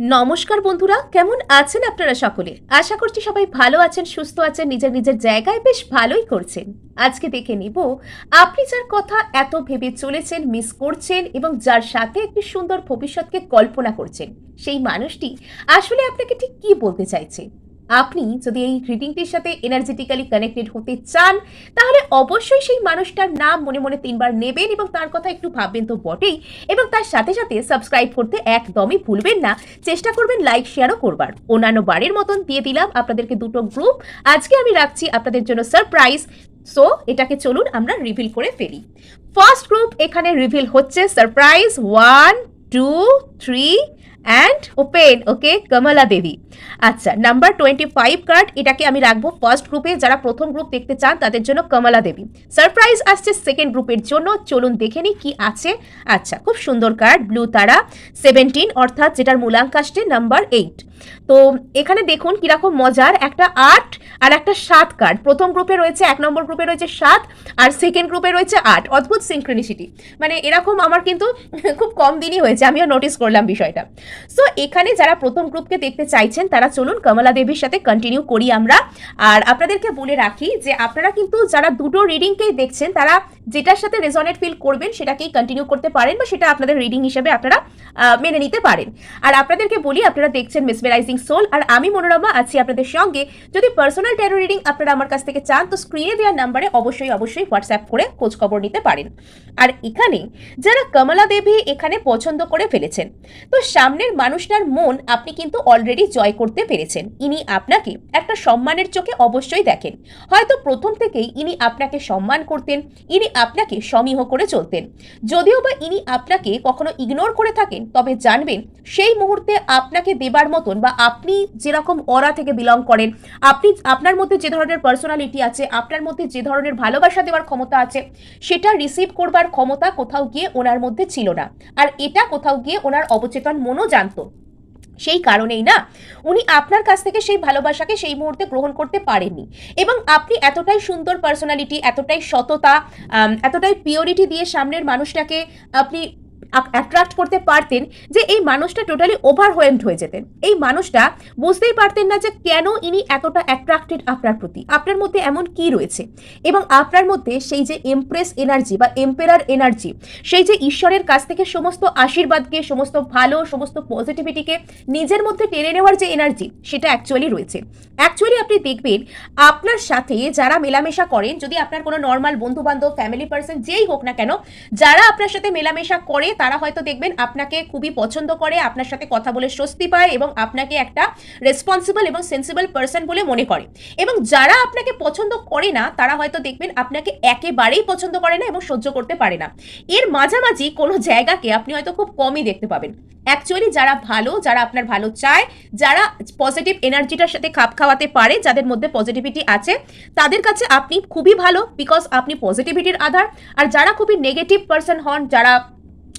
নমস্কার বন্ধুরা, কেমন আছেন আপনারা সকলে? আশা করছি সবাই ভালো আছেন, সুস্থ আছেন, নিজের নিজের জায়গায় বেশ ভালোই করছেন। আজকে দেখে নিব, আপনি যার কথা এত ভেবে চলেছেন মিস করছেন এবং যার সাথে একটি সুন্দর ভবিষ্যৎকে কল্পনা করছেন, সেই মানুষটি আসলে আপনাকে ঠিক কি বলতে চাইছে? আপনি যদি এই রিডিংটির সাথে এনার্জেটিক্যালি কানেক্টেড হতে চান, তাহলে অবশ্যই সেই মানুষটার নাম মনে মনে তিনবার নেবেন এবং তার কথা একটু ভাববেন তো বটেই। এবং তার সাথে সাথে সাবস্ক্রাইব করতে একদমই ভুলবেন না। চেষ্টা করবেন লাইক শেয়ারও করবার। অন্যান্য বারের মতন দিয়ে দিলাম আপনাদেরকে দুটো গ্রুপ আজকে আমি রাখছি আপনাদের জন্য সারপ্রাইজ সো এটাকে চলুন আমরা রিভিল করে ফেলি। ফার্স্ট গ্রুপ এখানে রিভিল হচ্ছে surprise one two three and open okay Kamala Devi আচ্ছা নাম্বার টোয়েন্টি ফাইভ কার্ড এটাকে আমি রাখব ফার্স্ট গ্রুপে যারা প্রথম গ্রুপ দেখতে চান, তাদের জন্য কমলা দেবী সারপ্রাইজ আসছে সেকেন্ড গ্রুপের জন্য। চলুন দেখে নিই কী আছে। আচ্ছা খুব সুন্দর কার্ড ব্লু তারা। সেভেন্টিন অর্থাৎ যেটার মূলাঙ্ক আসছে নাম্বার এইট তো এখানে দেখুন কীরকম মজার একটা আট আর একটা সাত কার্ড। প্রথম গ্রুপে রয়েছে, এক নম্বর গ্রুপে রয়েছে সাত আর সেকেন্ড গ্রুপে রয়েছে আট। অদ্ভুত সিনক্রনিসিটি মানে এরকম আমার কিন্তু খুব কম দিনই হয়েছে, আমিও নোটিস করলাম বিষয়টা। সো এখানে যারা প্রথম গ্রুপকে দেখতে চাইছেন, তারা চলুন কমলা দেবীর সাথে কন্টিনিউ করি আমরা। আর আপনাদেরকে বলে রাখি যে আপনারা কিন্তু যারা দুটো রিডিংকেই দেখছেন, তারা যেটার সাথে রেজনেট ফিল করবেন, সেটাকেই কন্টিনিউ করতে পারেন বা সেটা আপনাদের রিডিং হিসেবে আপনারা মেনে নিতে পারেন। আর আপনাদেরকে বলি, আপনারা দেখছেন মিসমেরাইজিং সোল আর আমি মনোরমা আছি আপনাদের সঙ্গে। যদি পার্সোনাল ট্যারো রিডিং আপনারা আমার কাছ থেকে চান, তো স্ক্রিনে দেওয়ার নাম্বারে অবশ্যই অবশ্যই হোয়াটসঅ্যাপ করে খোঁজ খবর নিতে পারেন। আর এখানে যারা কমলা দেবী এখানে পছন্দ করে ফেলেছেন, তো সামনের মানুষটার মন আপনি কিন্তু অলরেডি জয় করতে পেরেছেন। ইনি আপনাকে একটা সম্মানের চোখে অবশ্যই দেখেন। হয়তো প্রথম থেকেই ইনি আপনাকে সম্মান করতেন, ইনি আপনাকে সমীহ করে চলতেন। যদিও বা ইনি আপনাকে কখনো ইগনোর করে থাকেন, তবে জানবেন সেই মুহূর্তে আপনাকে দেবার মতন বা আপনি যেরকম অরা থেকে বিলং করেন, আপনি আপনার মধ্যে যে ধরনের পার্সোনালিটি আছে, আপনার মধ্যে যে ধরনের ভালোবাসা দেওয়ার ক্ষমতা আছে, সেটা রিসিভ করবার ক্ষমতা কোথাও গিয়ে ওনার মধ্যে ছিল না। আর এটা কোথাও গিয়ে ওনার অবচেতন মনও জানতো। সেই কারণেই না, উনি আপনার কাছ থেকে সেই ভালোবাসাকে সেই মুহূর্তে গ্রহণ করতে পারেননি। এবং আপনি এতটাই সুন্দর পার্সোনালিটি এতটাই সততা এতটাই পিওরিটি দিয়ে সামনের মানুষটাকে আপনি অ্যাট্রাক্ট করতে পারতেন যে এই মানুষটা টোটালি ওভারওয়েমড হয়ে যেতেন। এই মানুষটা বুঝতেই পারতেন না যে কেন ইনি এতটা অ্যাট্রাক্টেড আপনার প্রতি। আপনার মধ্যে এমন কি রয়েছে? এবং আপনার মধ্যে সেই যে এমপ্রেস এনার্জি বা এম্পেরার এনার্জি সেই যে ঈশ্বরের কাছ থেকে সমস্ত আশীর্বাদকে, সমস্ত ভালো, সমস্ত পজিটিভিটিকে নিজের মধ্যে টেনে নেওয়ার যে এনার্জি সেটা অ্যাকচুয়ালি রয়েছে। অ্যাকচুয়ালি আপনি দেখবেন আপনার সাথে যারা মেলামেশা করেন, যদি আপনার কোনো নর্মাল বন্ধু বান্ধব ফ্যামিলি পার্সন যেই হোক না কেন, যারা আপনার সাথে মেলামেশা করে তারা হয়তো দেখবেন আপনাকে খুবই পছন্দ করে, আপনার সাথে কথা বলে স্বস্তি পায় এবং আপনাকে একটা রেসপন্সিবল এবং সেন্সিবল পার্সন বলে মনে করে। এবং যারা আপনাকে পছন্দ করে না, তারা হয়তো দেখবেন আপনাকে একেবারেই পছন্দ করে না এবং সহ্য করতে পারে না। এর মাঝামাঝি কোনো জায়গাকে আপনি হয়তো খুব কমই দেখতে পাবেন। অ্যাকচুয়ালি যারা ভালো, যারা আপনার ভালো চায়, যারা পজিটিভ এনার্জিটার সাথে খাপ খাওয়াতে পারে, যাদের মধ্যে পজিটিভিটি আছে, তাদের কাছে আপনি খুবই ভালো বিকজ আপনি পজিটিভিটির আধার। আর যারা খুবই নেগেটিভ পার্সন হন, যারা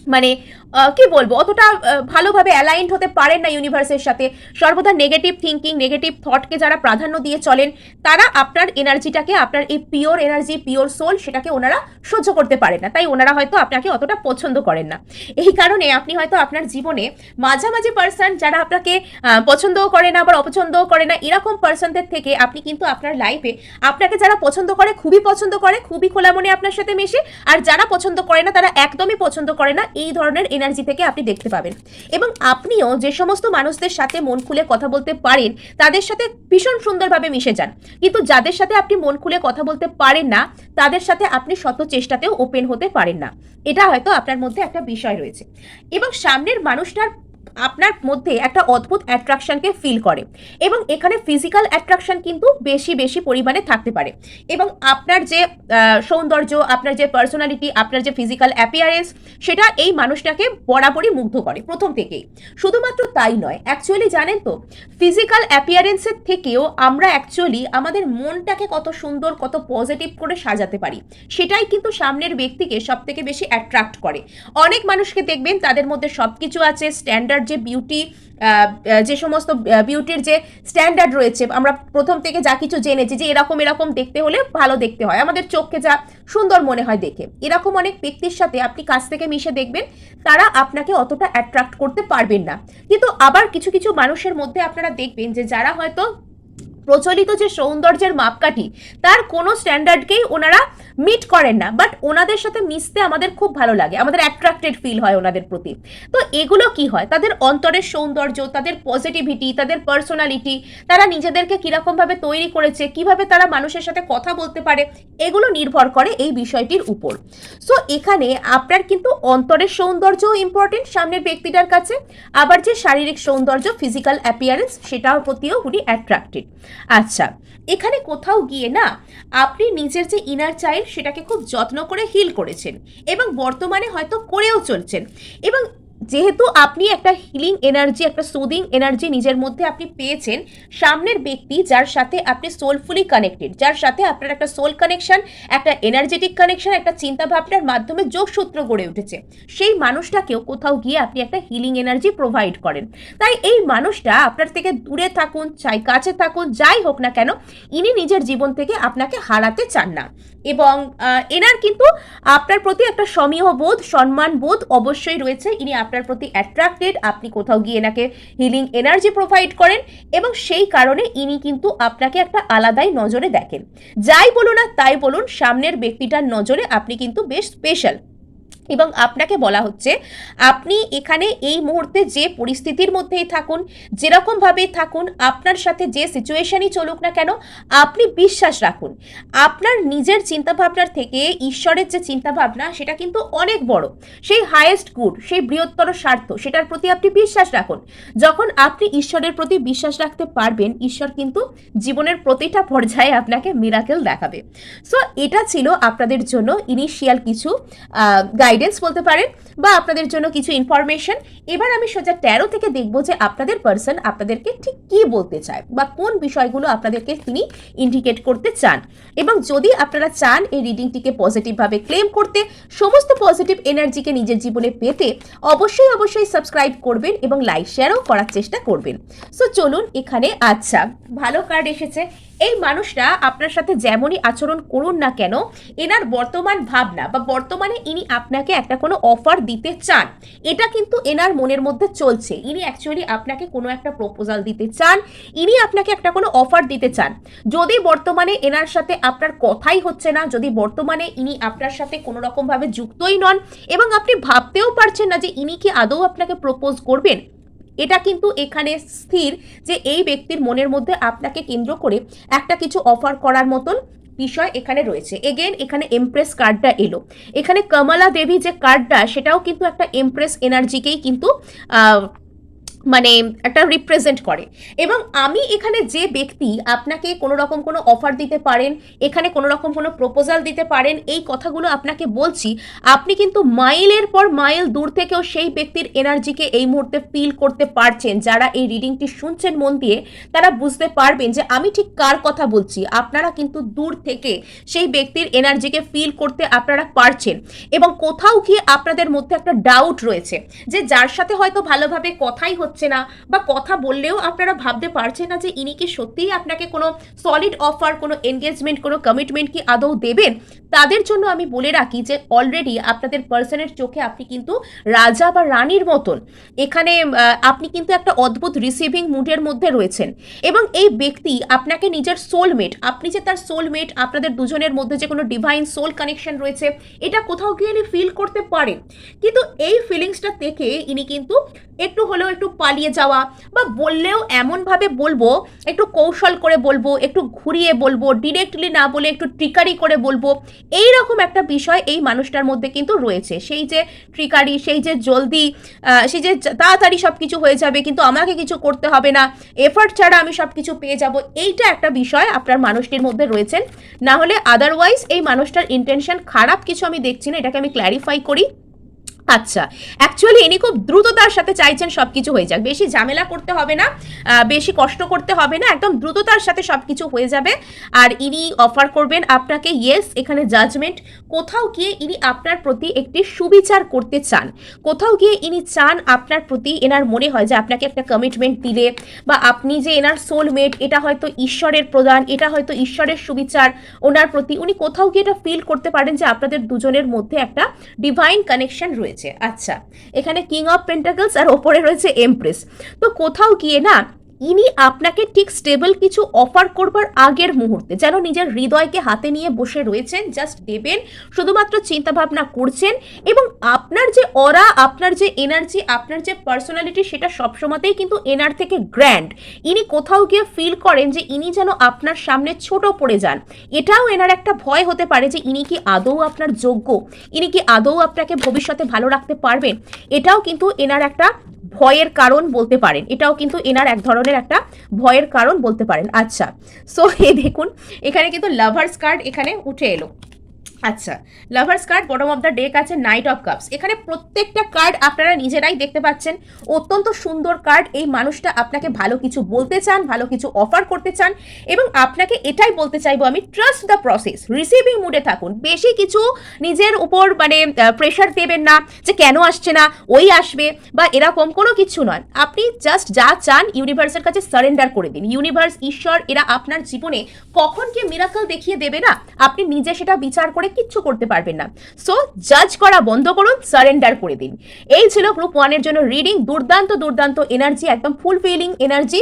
মানে আহ, কি বলব? অতটা ভালোভাবে অ্যালাইন্ড হতে পারেন না ইউনিভার্সের সাথে। সর্বদা নেগেটিভ থিঙ্কিং নেগেটিভ থটকে যারা প্রাধান্য দিয়ে চলেন, তারা আপনার এনার্জিটাকে আপনার এই পিওর এনার্জি পিওর সোল সেটাকে ওনারা সহ্য করতে পারেন না। তাই ওনারা হয়তো আপনাকে অতটা পছন্দ করেন না। এই কারণে আপনি হয়তো আপনার জীবনে মাঝামাঝি পার্সন যারা আপনাকে পছন্দও করে না, আবার অপছন্দও করে না, এরকম পার্সনদের থেকে আপনি কিন্তু আপনার লাইফে আপনাকে যারা পছন্দ করে, খুবই পছন্দ করে, খুবই খোলা মনে আপনার সাথে মেশে, আর যারা পছন্দ করে না, তারা একদমই পছন্দ করে না, এই ধরনের এনার্জি থেকে আপনি দেখতে পাবেন। এবং আপনিও যে সমস্ত মানুষদের সাথে মন খুলে কথা বলতে পারেন, তাদের সাথে ভীষণ সুন্দরভাবে মিশে যান। কিন্তু যাদের সাথে আপনি মন খুলে কথা বলতে পারেন না, তাদের সাথে আপনি শত চেষ্টাতেও ওপেন হতে পারেন না। এটা হয়তো আপনার মধ্যে একটা বিষয় রয়েছে। এবং সামনের মানুষটার আপনার মধ্যে একটা অদ্ভুত অ্যাট্রাকশনকে ফিল করে এবং এখানে ফিজিক্যাল অ্যাট্রাকশন কিন্তু বেশি বেশি পরিমাণে থাকতে পারে। এবং আপনার যে সৌন্দর্য, আপনার যে পার্সোনালিটি আপনার যে ফিজিক্যাল অ্যাপিয়ারেন্স সেটা এই মানুষটাকে বরাবরই মুগ্ধ করে প্রথম থেকেই। শুধুমাত্র তাই নয় অ্যাকচুয়ালি জানেন তো ফিজিক্যাল অ্যাপিয়ারেন্সের থেকেও আমরা অ্যাকচুয়ালি আমাদের মনটাকে কত সুন্দর, কত পজিটিভ করে সাজাতে পারি। সেটাই কিন্তু সামনের ব্যক্তিকে সব থেকে বেশি অ্যাট্রাক্ট করে। অনেক মানুষকে দেখবেন তাদের মধ্যে সব কিছু আছে স্ট্যান্ডার্ড স্ট্যান্ডার্ড যে বিউটি যে সমস্ত বিউটির যে স্ট্যান্ডার্ড রয়েছে, আমরা প্রথম থেকে যা কিছু জেনেছি যে এরকম এরকম দেখতে হলে ভালো দেখতে হয়। আমাদের চোখকে যা সুন্দর মনে হয় দেখে। এরকম অনেক ব্যক্তির সাথে আপনি কাছ থেকে মিশে দেখবেন, তারা আপনাকে অতটা অ্যাট্রাক্ট করতে পারবেন না। কিন্তু আবার কিছু কিছু মানুষের মধ্যে আপনারা দেখবেন যে যারা হয়তো প্রচলিত যে সৌন্দর্যের মাপকাঠি, তার কোনো স্ট্যান্ডার্ডকেই ওনারা মিট করেন না। বাট ওনাদের সাথে মিশতে আমাদের খুব ভালো লাগে। আমাদের অ্যাট্রাক্টেড ফিল হয় ওনাদের প্রতি। তো এগুলো কি হয়? তাদের অন্তরের সৌন্দর্য, তাদের পজিটিভিটি তাদের পার্সোনালিটি তারা নিজেদেরকে কীরকমভাবে তৈরি করেছে, কীভাবে তারা মানুষের সাথে কথা বলতে পারে, এগুলো নির্ভর করে এই বিষয়টির উপর। সো এখানে আপনার কিন্তু অন্তরের সৌন্দর্যও ইম্পর্টেন্ট সামনের ব্যক্তিটার কাছে আবার যে শারীরিক সৌন্দর্য ফিজিক্যাল অ্যাপিয়ারেন্স সেটার প্রতিও উনি অ্যাট্রাক্টেড আচ্ছা এখানে কোথাও গিয়ে না আপনি নিজের যে ইনার চাইল্ড সেটাকে খুব যত্ন করে হিল করেছেন এবং বর্তমানে হয়তো করেও চলছেন এবং যেহেতু আপনি একটা হিলিং এনার্জি একটা সুদিং এনার্জি নিজের মধ্যে আপনি পেয়েছেন, সামনের ব্যক্তি যার সাথে আপনি সোলফুলি কানেক্টেড যার সাথে আপনার একটা সোল কানেকশন একটা এনার্জেটিক কানেকশন একটা চিন্তা ভাবনার মাধ্যমে যোগসূত্র গড়ে উঠেছে, সেই মানুষটাকেও কোথাও গিয়ে আপনি একটা হিলিং এনার্জি প্রোভাইড করেন। তাই এই মানুষটা আপনার থেকে দূরে থাকুন, চাই কাছে থাকুন, যাই হোক না কেন, ইনি নিজের জীবন থেকে আপনাকে হারাতে চান না। এবং এনার কিন্তু আপনার প্রতি একটা সমীহ বোধ, সম্মান বোধ অবশ্যই রয়েছে, ইনি আপনার প্রতি অ্যাট্রাক্টেড আপনি কোথাও গিয়ে এনাকে হিলিং এনার্জি প্রোভাইড করেন এবং সেই কারণে ইনি কিন্তু আপনাকে একটা আলাদাই নজরে দেখেন। যাই বলুন আর তাই বলুন, সামনের ব্যক্তিটার নজরে আপনি কিন্তু বেশ স্পেশাল এবং আপনাকে বলা হচ্ছে, আপনি এখানে এই মুহূর্তে যে পরিস্থিতির মধ্যেই থাকুন, যেরকমভাবেই থাকুন, আপনার সাথে যে সিচুয়েশনই চলুক না কেন, আপনি বিশ্বাস রাখুন। আপনার নিজের চিন্তাভাবনার থেকে ঈশ্বরের যে চিন্তাভাবনা, সেটা কিন্তু অনেক বড়। সেই হায়েস্ট গুড সেই বৃহত্তর স্বার্থ, সেটার প্রতি আপনি বিশ্বাস রাখুন। যখন আপনি ঈশ্বরের প্রতি বিশ্বাস রাখতে পারবেন, ঈশ্বর কিন্তু জীবনের প্রতিটা পর্যায়ে আপনাকে মিরাকেল দেখাবে। সো এটা ছিল আপনাদের জন্য ইনিশিয়াল কিছু গাইডেন্স বলতে পারেন বা আপনাদের জন্য কিছু ইনফরমেশন এবার আমি সোজা ট্যারো থেকে দেখব যে আপনাদের পার্সন আপনাদেরকে ঠিক কি বলতে চায় বা কোন বিষয়গুলো আপনাদেরকে তিনি ইন্ডিকেট করতে চান। এবং যদি আপনারা চান এই রিডিংটিকে পজিটিভভাবে ক্লেম করতে, সমস্ত পজিটিভ এনার্জিকে নিজের জীবনে পেতে অবশ্যই অবশ্যই সাবস্ক্রাইব করবেন এবং লাইক শেয়ারও করার চেষ্টা করবেন। সো চলুন এখানে আচ্ছা ভালো কার্ড এসেছে। এই মানুষরা আপনার সাথে যেমনই আচরণ করুন না কেন, এনার বর্তমান ভাবনা বা বর্তমানে ইনি আপনাকে একটা কোনো অফার দিতে চান, এটা কিন্তু এনার মনের মধ্যে চলছে। ইনি অ্যাকচুয়ালি আপনাকে কোনো একটা প্রপোজাল দিতে চান, ইনি আপনাকে একটা কোনো অফার দিতে চান। যদি বর্তমানে এনার সাথে আপনার কথাই হচ্ছে না, যদি বর্তমানে ইনি আপনার সাথে কোনো রকমভাবে যুক্তই নন, এবং আপনি ভাবতেও পারছেন না যে ইনি কি আদৌ আপনাকে প্রপোজ করবেন এটা কিন্তু এখানে স্থির যে এই ব্যক্তির মনের মধ্যে আপনাকে কেন্দ্র করে একটা কিছু অফার করার মতন বিষয় এখানে রয়েছে। এগেন এখানে এমপ্রেস কার্ডটা এলো। এখানে কমলা দেবী যে কার্ডটা সেটাও কিন্তু একটা এমপ্রেস এনার্জিকেই কিন্তু মানে একটা রিপ্রেজেন্ট করে। এবং আমি এখানে যে ব্যক্তি আপনাকে কোনো রকম কোনো অফার দিতে পারেন, এখানে কোনো রকম কোনো প্রপোজাল দিতে পারেন, এই কথাগুলো আপনাকে বলছি, আপনি কিন্তু মাইলের পর মাইল দূর থেকেও সেই ব্যক্তির এনার্জিকে এই মুহূর্তে ফিল করতে পারছেন। যারা এই রিডিংটি শুনছেন মন দিয়ে, তারা বুঝতে পারবেন যে আমি ঠিক কার কথা বলছি। আপনারা কিন্তু দূর থেকে সেই ব্যক্তির এনার্জিকে ফিল করতে আপনারা পারছেন। এবং কোথাও গিয়ে আপনাদের মধ্যে একটা ডাউট রয়েছে যে যার সাথে হয়তো ভালোভাবে কথাই হচ্ছে না বা কথা বললেও আপনারা ভাবতে পারছেন না যে ইনি কি সত্যিই আপনাকে কোনো সলিড অফার কোনো এনগেজমেন্ট কোনো কমিটমেন্ট কি আদৌ দেবেন? তাদের জন্য আমি বলে রাখি যে অলরেডি আপনাদের পার্সনের চোখে আপনি কিন্তু রাজা বা রানীর মতন। এখানে আপনি কিন্তু একটা অদ্ভুত রিসিভিং মুডের মধ্যে রয়েছেন এবং এই ব্যক্তি আপনাকে নিজের সোলমেট আপনি যে তার সোলমেট আপনাদের দুজনের মধ্যে যে কোনো ডিভাইন সোল কানেকশন রয়েছে, এটা কোথাও গিয়ে ফিল করতে পারেন। কিন্তু এই ফিলিংসটা থেকে ইনি কিন্তু একটু হলেও একটু পালিয়ে যাওয়া বা বললেও এমনভাবে বলব, একটু কৌশল করে বলব, একটু ঘুরিয়ে বলব ডিরেক্টলি না বলে একটু ট্রিকারি করে বলব এই রকম একটা বিষয় এই মানুষটার মধ্যে কিন্তু রয়েছে। সেই যে ট্রিকারি সেই যে জলদি সেই যে তাড়াতাড়ি সব কিছু হয়ে যাবে, কিন্তু আমাকে কিছু করতে হবে না এফার্ট ছাড়া আমি সব কিছু পেয়ে যাব, এইটা একটা বিষয় আপনার মানুষটির মধ্যে রয়েছেন। না হলে আদারওয়াইজ এই মানুষটার ইন্টেনশন খারাপ কিছু আমি দেখছি না, এটাকে আমি ক্ল্যারিফাই করি। আচ্ছা অ্যাকচুয়ালি ইনি খুব দ্রুততার সাথে চাইছেন সব কিছু হয়ে যাক। বেশি ঝামেলা করতে হবে না বেশি কষ্ট করতে হবে না, একদম দ্রুততার সাথে সব কিছু হয়ে যাবে। আর ইনি অফার করবেন আপনাকে ইয়েস এখানে জাজমেন্ট কোথাও গিয়ে ইনি আপনার প্রতি একটি সুবিচার করতে চান। কোথাও গিয়ে ইনি চান আপনার প্রতি এনার মনে হয় যে আপনাকে একটা কমিটমেন্ট দিলে, বা আপনি যে এনার সোলমেট এটা হয়তো ঈশ্বরের প্রদান, এটা হয়তো ঈশ্বরের সুবিচার, ওনার প্রতি, উনি কোথাও গিয়ে এটা ফিল করতে পারেন যে আপনাদের দুজনের মধ্যে একটা ডিভাইন কানেকশন রয়েছে। আচ্ছা এখানে কিং অফ পেন্টাকলস আর ওপরে রয়েছে এমপ্রেস তো কোথাও গিয়ে না ইনি আপনাকে ঠিক স্টেবল কিছু অফার করবার আগের মুহূর্তে, যেন নিজের হৃদয়কে হাতে নিয়ে বসে রয়েছেন জাস্ট দেবেন, শুধুমাত্র চিন্তা ভাবনা করছেন, এবং আপনার যে অরা আপনার যে এনার্জি আপনার যে পার্সোনালিটি সেটা সবসময়তেই কিন্তু এনার থেকে গ্র্যান্ড ইনি কোথাও গিয়ে ফিল করেন যে ইনি যেন আপনার সামনে ছোট পড়ে যান। এটাও এনার একটা ভয় হতে পারে যে ইনি কি আদৌ আপনার যোগ্য? ইনি কি আদৌ আপনাকে ভবিষ্যতে ভালো রাখতে পারবেন? এটাও কিন্তু এনার একটা ভয়ের কারণ বলতে পারেন। এটাও কিন্তু এনার এক ধরনের একটা ভয়ের কারণ বলতে পারেন। আচ্ছা সো এ দেখুন, এখানে কিন্তু লাভার্স কার্ড এখানে উঠে এলো। আচ্ছা lovers card bottom of the deck আছে নাইট অফ কাপস এখানে প্রত্যেকটা কার্ড আপনারা নিজেরাই দেখতে পাচ্ছেন। অত্যন্ত সুন্দর কার্ড এই মানুষটা আপনাকে ভালো কিছু বলতে চান, ভালো কিছু অফার করতে চান এবং আপনাকে এটাই বলতে চাইব আমি ট্রাস্ট দ্য প্রসেস রিসিভিং মুডে থাকুন। বেশি কিছু নিজের উপর মানে প্রেশার দেবেন না যে কেন আসছে না, ওই আসবে বা এরকম কোনো কিছু নয়। আপনি জাস্ট যা চান ইউনিভার্সের কাছে সারেন্ডার করে দিন। ইউনিভার্স ঈশ্বর, এরা আপনার জীবনে কখন কি মিরাকল দেখিয়ে দেবে না? আপনি নিজে সেটা বিচার করে কিচ্ছু করতে পারবেন না। সো জাজ করা বন্ধ করুন সারেন্ডার করে দিন। এই ছিল গ্রুপ ওয়ানের জন্য রিডিং দুর্দান্ত দুর্দান্ত এনার্জি একদম ফুলফিলিং এনার্জি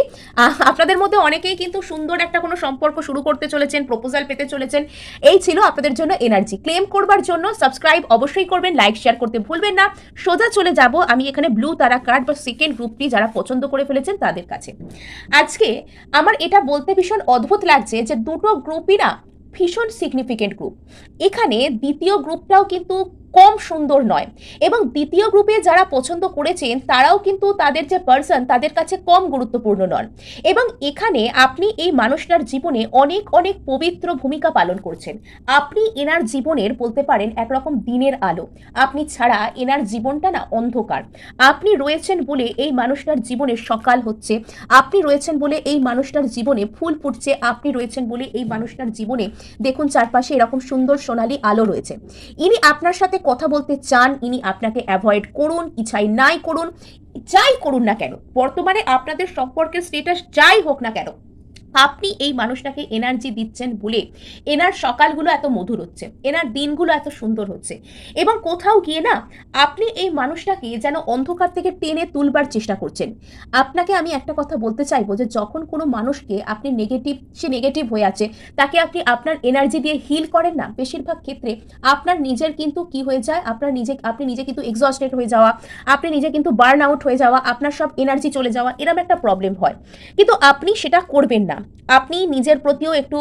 আপনাদের মধ্যে অনেকেই কিন্তু সুন্দর একটা কোনো সম্পর্ক শুরু করতে চলেছেন প্রপোজাল পেতে চলেছেন। এই ছিল আপনাদের জন্য এনার্জি ক্লেম করবার জন্য সাবস্ক্রাইব অবশ্যই করবেন লাইক শেয়ার করতে ভুলবেন না। সোজা চলে যাব আমি এখানে ব্লু তারা কার্ড বা সেকেন্ড গ্রুপটি যারা পছন্দ করে ফেলেছেন তাদের কাছে। আজকে আমার এটা বলতে ভীষণ অদ্ভুত লাগছে যে দুটো গ্রুপই না ভীষণ সিগনিফিকেন্ট গ্রুপ এখানে দ্বিতীয় গ্রুপটাও কিন্তু কম সুন্দর নয়। এবং দ্বিতীয় গ্রুপে যারা পছন্দ করেছেন, তারাও কিন্তু তাদের যে পার্সন তাদের কাছে কম গুরুত্বপূর্ণ নন। এবং এখানে আপনি এই মানুষটার জীবনে অনেক অনেক পবিত্র ভূমিকা পালন করছেন। আপনি এনার জীবনের বলতে পারেন একরকম দিনের আলো। আপনি ছাড়া এনার জীবনটা না অন্ধকার। আপনি রয়েছেন বলে এই মানুষটার জীবনে সকাল হচ্ছে। আপনি রয়েছেন বলে এই মানুষটার জীবনে ফুল ফুটছে। আপনি রয়েছেন বলে এই মানুষটার জীবনে দেখুন চারপাশে এরকম সুন্দর সোনালি আলো রয়েছে। ইনি আপনার সাথে কথা বলতে চান, ইনি আপনাকে অ্যাভয়েড করুন ইচ্ছাই নাই করুন, যাই করুন না কেন, বর্তমানে আপনাদের সম্পর্কের স্টেটাস যাই হোক না কেন আপনি এই মানুষটাকে এনার্জি দিচ্ছেন বলে। এনার সকালগুলো এত মধুর হচ্ছে, এনার দিনগুলো এত সুন্দর হচ্ছে। এবং কোথাও গিয়ে না, আপনি এই মানুষটাকে যেন অন্ধকার থেকে টেনে তুলবার চেষ্টা করছেন। আপনাকে আমি একটা কথা বলতে চাইব যে, যখন কোনো মানুষকে আপনি নেগেটিভ সে নেগেটিভ হয়ে আছে, তাকে আপনি আপনার এনার্জি দিয়ে হিল করেন না। বেশিরভাগ ক্ষেত্রে আপনার নিজের কিন্তু কি হয়ে যায়, আপনার নিজে, আপনি নিজে কিন্তু এক্সস্টেড হয়ে যাওয়া, আপনি নিজে কিন্তু বার্ন আউট হয়ে যাওয়া, আপনার সব এনার্জি চলে যাওয়া এরকম একটা প্রবলেম হয়। কিন্তু আপনি সেটা করবেন না। আপনি নিজের প্রতিও একটু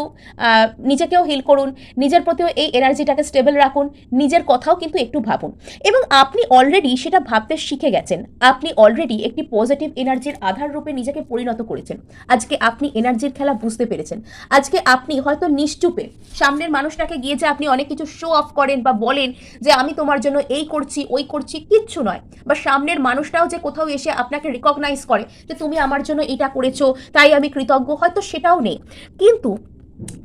নিজেকেও হিল করুন, নিজের প্রতিও এই এনার্জিটাকে স্টেবল রাখুন, নিজের কথাও কিন্তু একটু ভাবুন। এবং আপনি অলরেডি সেটা ভাবতে শিখে গেছেন। আপনি অলরেডি একটি পজিটিভ এনার্জির আধার রূপে নিজেকে পরিণত করেছেন। আজকে আপনি এনার্জির খেলা বুঝতে পেরেছেন। আজকে আপনি হয়তো নিশ্চুপে সামনের মানুষটাকে গিয়ে যে আপনি অনেক কিছু শো অফ করেন বা বলেন যে, আমি তোমার জন্য এই করছি, ওই করছি, কিচ্ছু নয়। বা সামনের মানুষটাও যে কোথাও এসে আপনাকে রিকগনাইজ করে যে, তুমি আমার জন্য এটা করেছ, তাই আমি কৃতজ্ঞ। হয়তো সেটাও নেই। কিন্তু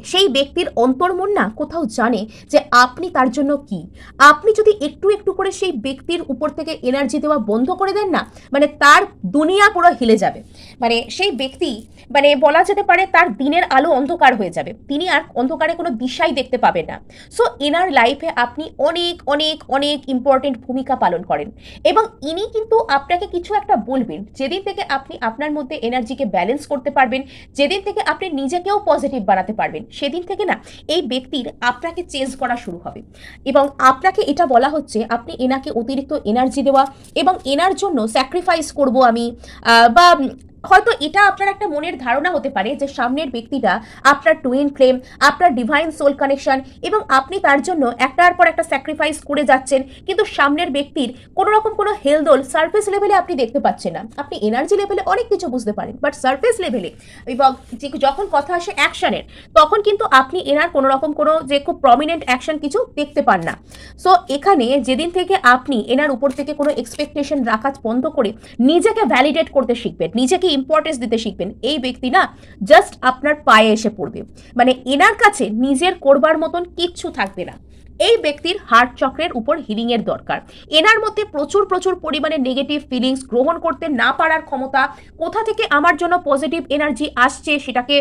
সেই ব্যক্তির অন্তর্মন না কোথাও জানে যে আপনি তার জন্য কি। আপনি যদি একটু একটু করে সেই ব্যক্তির উপর থেকে এনার্জি দেওয়া বন্ধ করে দেন না মানে তার দুনিয়া পুরো হিলে যাবে। মানে সেই ব্যক্তি মানে বলা যেতে পারে তার দিনের আলো অন্ধকার হয়ে যাবে। তিনি আর অন্ধকারে কোনো দিশাই দেখতে পাবেন না। সো এনার লাইফে আপনি অনেক অনেক অনেক ইম্পর্টেন্ট ভূমিকা পালন করেন। এবং ইনি কিন্তু আপনাকে কিছু একটা বলবেন। যেদিন থেকে আপনি আপনার মধ্যে এনার্জিকে ব্যালেন্স করতে পারবেন, যেদিন থেকে আপনি নিজেকেও পজিটিভ বানাতে পারবেন। সেদিন থেকে না এই ব্যক্তির আপনাকে চেঞ্জ করা শুরু হবে। এবং আপনাকে এটা বলা হচ্ছে, আপনি এনাকে অতিরিক্ত এনার্জি দেওয়া এবং এনার জন্য স্যাক্রিফাইস করব আমি বা হয়তো এটা আপনার একটা মনের ধারণা হতে পারে যে সামনের ব্যক্তিটা আপনার টুইন ফ্লেম আপনার ডিভাইন সোল কানেকশন এবং আপনি তার জন্য একটার পর একটা স্যাক্রিফাইস করে যাচ্ছেন, কিন্তু সামনের ব্যক্তির কোনো রকম কোনো হেলদোল সার্ফেস লেভেলে আপনি দেখতে পাচ্ছেন না। আপনি এনার্জি লেভেলে অনেক কিছু বুঝতে পারেন বাট সার্ফেস লেভেলে এবং যখন কথা আসে অ্যাকশনের তখন কিন্তু আপনি এনার কোনো রকম কোনো যে খুব প্রমিনেন্ট অ্যাকশন কিছু দেখতে পান না। সো এখানে যেদিন থেকে আপনি এনার উপর থেকে কোনো এক্সপেকটেশন রাখা বন্ধ করে নিজেকে ভ্যালিডেট করতে শিখবেন, নিজেকে ইম্পর্টেন্স দিতে শিখবেন। এই ব্যক্তি না জাস্ট আপনার পায়ে এসে পড়বে। মানে এনার কাছে নিজের করবার মতন কিচ্ছু থাকবে না। এই ব্যক্তির হার্ট চক্রের উপর হিলিং এর দরকার। এনার মধ্যে প্রচুর প্রচুর পরিমাণে নেগেটিভ ফিলিংস গ্রহণ করতে না পারার ক্ষমতা কোথা থেকে আমার জন্য পজিটিভ এনার্জি আসছে সেটাকে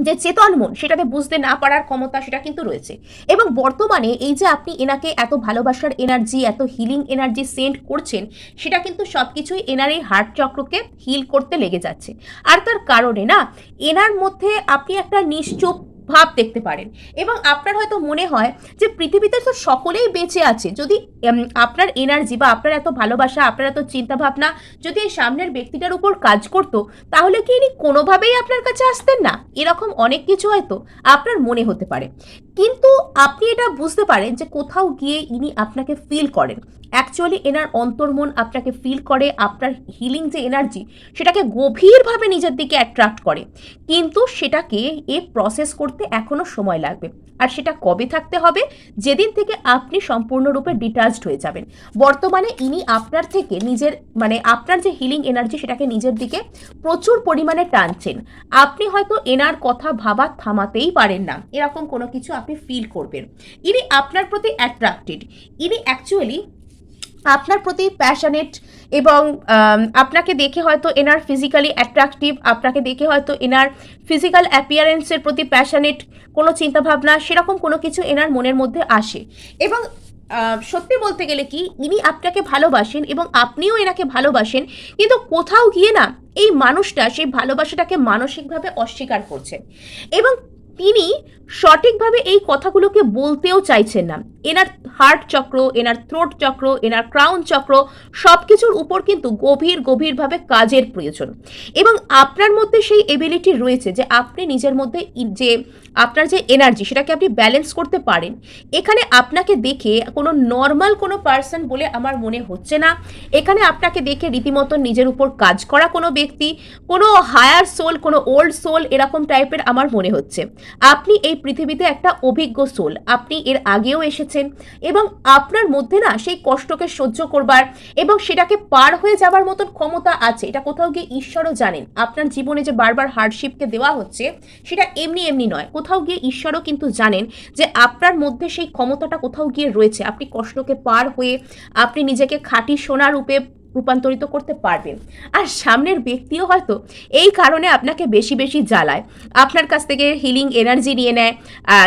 যে চেতন মন, সেটাতে বুঝতে না পারার ক্ষমতা সেটা কিন্তু রয়েছে। এবং বর্তমানে এই যে আপনি এনাকে এত ভালোবাসার এনার্জি এত হিলিং এনার্জি সেন্ড করছেন, সেটা কিন্তু সব কিছুই এনার এই হার্ট চক্রকে হিল করতে লেগে যাচ্ছে। আর তার কারণে না, এনার মধ্যে আপনি একটা নিশ্চুপ ভাব দেখতে পারেন। এবং আপনার হয়তো মনে হয় যে পৃথিবীতে তো সকলেই বেঁচে আছে। যদি আপনার এনার্জি বা আপনার এত ভালোবাসা, আপনার এত চিন্তাভাবনা যদি এই সামনের ব্যক্তিটার উপর কাজ করতো, তাহলে কি ইনি কোনোভাবেই আপনার কাছে আসতেন না? এরকম অনেক কিছু হয়তো আপনার মনে হতে পারে। কিন্তু আপনি এটা বুঝতে পারেন যে কোথাও গিয়ে ইনি আপনাকে ফিল করেন। অ্যাকচুয়ালি এনার অন্তর্মন আপনাকে ফিল করে, আপনার হিলিং যে এনার্জি সেটাকে গভীরভাবে নিজের দিকে অ্যাট্রাক্ট করে। কিন্তু সেটাকে এ প্রসেস করতে এখনও সময় লাগবে। আর সেটা কবে থাকতে হবে? যেদিন থেকে আপনি সম্পূর্ণরূপে ডিটাচড হয়ে যাবেন। বর্তমানে ইনি আপনার থেকে নিজের মানে আপনার যে হিলিং এনার্জি সেটাকে নিজের দিকে প্রচুর পরিমাণে টানছেন। আপনি হয়তো এনার কথা ভাবা থামাতেই পারেন না। এরকম কোনো কিছু আপনি ফিল করবেন। ইনি আপনার প্রতি অ্যাট্রাক্টেড ইনি অ্যাকচুয়ালি আপনার প্রতি প্যাশনেট এবং আপনাকে দেখে হয়তো এনার ফিজিক্যালি অ্যাট্রাকটিভ আপনাকে দেখে হয়তো এনার ফিজিক্যাল অ্যাপিয়ারেন্সের প্রতি প্যাশনেট কোনো চিন্তাভাবনা, সেরকম কোনো কিছু এনার মনের মধ্যে আসে। এবং সত্যি বলতে গেলে কি, ইনি আপনাকে ভালোবাসেন এবং আপনিও এনাকে ভালোবাসেন, কিন্তু কোথাও গিয়ে না এই মানুষটা, সেই ভালোবাসাটাকে মানসিকভাবে অস্বীকার করছেন এবং তিনি সঠিকভাবে এই কথাগুলোকে বলতেও চাইছেন না। এনার হার্ট চক্র, এনার থ্রোট চক্র, এনার ক্রাউন চক্র সব কিছুর উপর কিন্তু গভীর, গভীরভাবে কাজের প্রয়োজন। এবং আপনার মধ্যে সেই এবিলিটি রয়েছে যে আপনি নিজের মধ্যে যে আপনার যে এনার্জি সেটাকে আপনি ব্যালেন্স করতে পারেন। এখানে আপনাকে দেখে কোনো নর্মাল কোনো পার্সন বলে আমার মনে হচ্ছে না। এখানে আপনাকে দেখে রীতিমতো নিজের উপর কাজ করা কোনো ব্যক্তি, কোনো হায়ার সোল কোনো ওল্ড সোল এরকম টাইপের আমার মনে হচ্ছে। আপনি এই পৃথিবীতে একটা অভিজ্ঞ সোল আপনি এর আগেও এসেছেন। এবং আপনার মধ্যে না সেই কষ্টকে সহ্য করবার এবং সেটাকে পার হয়ে যাবার মতন ক্ষমতা আছে। এটা কোথাও গিয়ে ঈশ্বরও জানেন। আপনার জীবনে যে বারবার হার্ডশিপকে দেওয়া হচ্ছে, সেটা এমনি এমনি নয়। কোথাও গিয়ে ঈশ্বরও কিন্তু জানেন যে আপনার মধ্যে সেই ক্ষমতাটা কোথাও গিয়ে রয়েছে। আপনি কষ্টকে পার হয়ে, আপনি নিজেকে খাঁটি সোনা রূপে রূপান্তরিত করতে পারবেন। আর সামনের ব্যক্তিও হয়তো এই কারণে আপনাকে বেশি বেশি জ্বালায়। আপনার কাছ থেকে হিলিং এনার্জি নিয়ে নেয়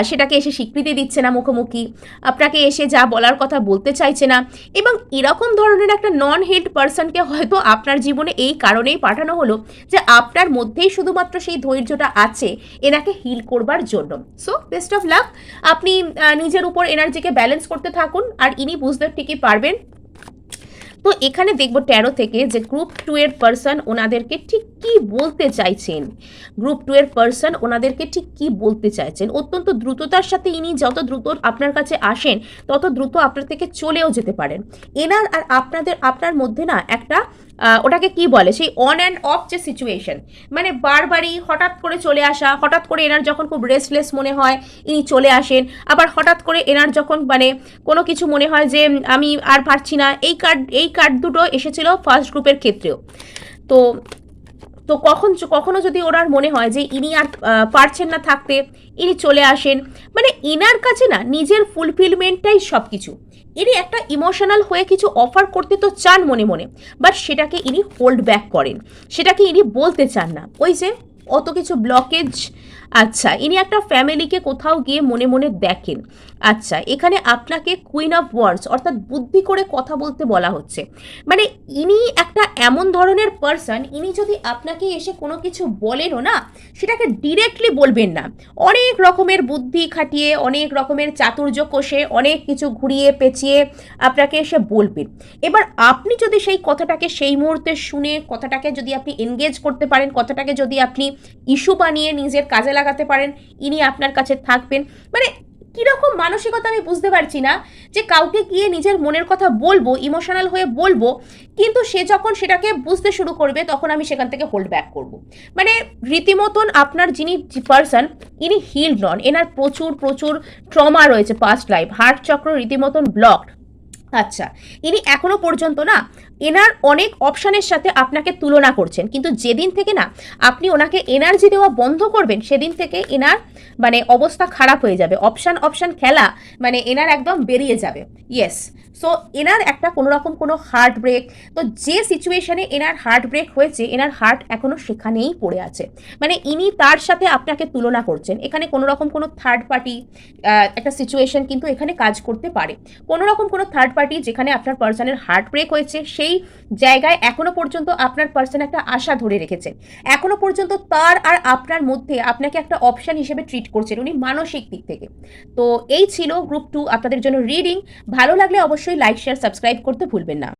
সেটাকে এসে স্বীকৃতি দিচ্ছে না মুখোমুখি, আপনাকে এসে যা বলার কথা বলতে চাইছে না এবং এরকম ধরনের একটা নন হিল্ড পার্সনকে হয়তো আপনার জীবনে এই কারণেই পাঠানো হলো যে আপনার মধ্যেই শুধুমাত্র সেই ধৈর্যটা আছে, এনাকে হিল করবার জন্য। সো বেস্ট অফ লাক আপনি নিজের উপর এনার্জিকে ব্যালেন্স করতে থাকুন, আর ইনি বুঝতে ঠিকই পারবেন তো এখানে দেখব তেরো থেকে যে গ্রুপ টু এর পার্সন ওনাদেরকে ঠিক কি বলতে চাইছেন। গ্রুপ টু এর পার্সন ওনাদেরকে ঠিক কি বলতে চাইছেন? অত্যন্ত দ্রুততার সাথে ইনি যত দ্রুত আপনার কাছে আসেন, তত দ্রুত আপনার থেকে চলেও যেতে পারেন। এনার আর আপনাদের, আপনার মধ্যে না একটা ওটাকে কি বলে? সেই অন অ্যান্ড অফ যে সিচুয়েশন মানে বারবারই হঠাৎ করে চলে আসা, হঠাৎ করে এনার যখন খুব রেস্টলেস মনে হয়, ইনি চলে আসেন, আবার হঠাৎ করে এনার যখন মানে কোনো কিছু মনে হয় যে আমি আর পারছি না, এই কার্ড এই কার্ড দুটো এসেছিল ফার্স্ট গ্রুপের ক্ষেত্রেও। তো তো কখন, কখনো যদি ওনার মনে হয় যে, ইনি আর পারছেন না থাকতে, ইনি চলে আসেন মানে ইনার কাছে না, নিজের ফুলফিলমেন্টটাই সব কিছু ইনি একটা ইমোশনাল হয়ে কিছু অফার করতে তো চান মনে মনে বাট সেটাকে ইনি হোল্ড ব্যাক করেন। সেটাকে ইনি বলতে চান না। ওই যে, অত কিছু ব্লকেজ আচ্ছা ইনি একটা ফ্যামিলিকে কোথাও গিয়ে মনে মনে দেখেন। আচ্ছা এখানে আপনাকে কুইন অফ ওয়ার্ডস অর্থাৎ বুদ্ধি করে কথা বলতে বলা হচ্ছে। মানে ইনি একটা এমন ধরনের পার্সন ইনি যদি আপনাকে এসে কোনো কিছু বলেনও না, সেটাকে ডিরেক্টলি বলবেন না। অনেক রকমের বুদ্ধি খাটিয়ে, অনেক রকমের চাতুর্য কষে অনেক কিছু ঘুরিয়ে পেঁচিয়ে আপনাকে এসে বলবেন। এবার আপনি যদি সেই কথাটাকে সেই মুহূর্তে শুনে, কথাটাকে যদি আপনি এনগেজ করতে পারেন, কথাটাকে যদি আপনি ইস্যু বানিয়ে নিজের কাজে লাগাতে পারেন, ইনি আপনার কাছে থাকবেন। মানে কীরকম মানসিকতা আমি বুঝতে পারছি না যে কাউকে গিয়ে নিজের মনের কথা বলব ইমোশনাল হয়ে বলব, কিন্তু সে যখন সেটাকে বুঝতে শুরু করবে, তখন আমি সেখান থেকে হোল্ড ব্যাক করব। মানে রীতিমতন আপনার যিনি পার্সন ইনি হিল নন। এনার প্রচুর প্রচুর ট্রমা রয়েছে পাস্ট লাইফ হার্ট চক্র রীতিমতন ব্লকড আচ্ছা ইনি এখনও পর্যন্ত না এনার অনেক অপশানের সাথে আপনাকে তুলনা করছেন। কিন্তু যেদিন থেকে না আপনি ওনাকে এনার্জি দেওয়া বন্ধ করবেন, সেদিন থেকে এনার মানে অবস্থা খারাপ হয়ে যাবে। অপশান অপশান খেলা মানে এনার একদম বেরিয়ে যাবে। ইয়েস সো এনার একটা কোনো রকম কোনো হার্ট ব্রেক তো যে সিচুয়েশানে এনার হার্ট ব্রেক হয়েছে, এনার হার্ট এখনও সেখানেই পড়ে আছে। মানে ইনি তার সাথে আপনাকে তুলনা করছেন। এখানে কোনো রকম কোনো থার্ড পার্টি একটা সিচুয়েশন কিন্তু এখানে কাজ করতে পারে। কোনো রকম কোনো থার্ড পার্টি যেখানে আপনার পার্সনের হার্ট ব্রেক হয়েছে, সেই জায়গায় এখনও পর্যন্ত আপনার পার্সন একটা আশা ধরে রেখেছেন এখনও পর্যন্ত তার আর আপনার মধ্যে আপনাকে একটা অপশান হিসেবে ট্রিট করছেন উনি মানসিক দিক থেকে। তো এই ছিল গ্রুপ টু আপনাদের জন্য রিডিং ভালো লাগলে অবশ্যই লাইক শেয়ার সাবস্ক্রাইব করতে ভুলবেন না।